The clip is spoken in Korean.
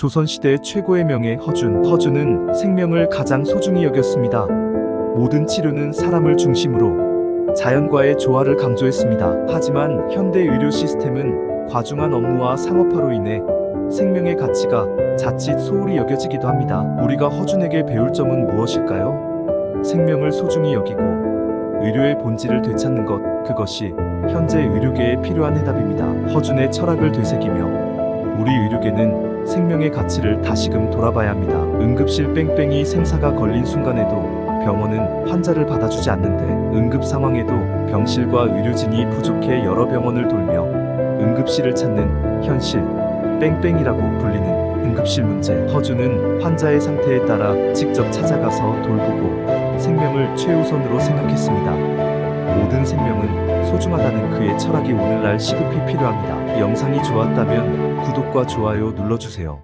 조선시대 최고의 명예 허준. 허준은 생명을 가장 소중히 여겼습니다. 모든 치료는 사람을 중심으로 자연과의 조화를 강조했습니다. 하지만 현대 의료 시스템은 과중한 업무와 상업화로 인해 생명의 가치가 자칫 소홀히 여겨지기도 합니다. 우리가 허준에게 배울 점은 무엇일까요? 생명을 소중히 여기고 의료의 본질을 되찾는 것, 그것이 현재 의료계에 필요한 해답입니다. 허준의 철학을 되새기며 우리 의료계는 생명의 가치를 다시금 돌아봐야 합니다. 응급실 뺑뺑이 생사가 걸린 순간에도 병원은 환자를 받아주지 않는데 응급 상황에도 병실과 의료진이 부족해 여러 병원을 돌며 응급실을 찾는 현실 뺑뺑이라고 불리는 응급실 문제 허주는 환자의 상태에 따라 직접 찾아가서 돌보고 생명을 최우선으로 생각했습니다. 모든 생명은 소중하다는 그의 철학이 오늘날 시급히 필요합니다. 영상이 좋았다면 구독과 좋아요 눌러주세요.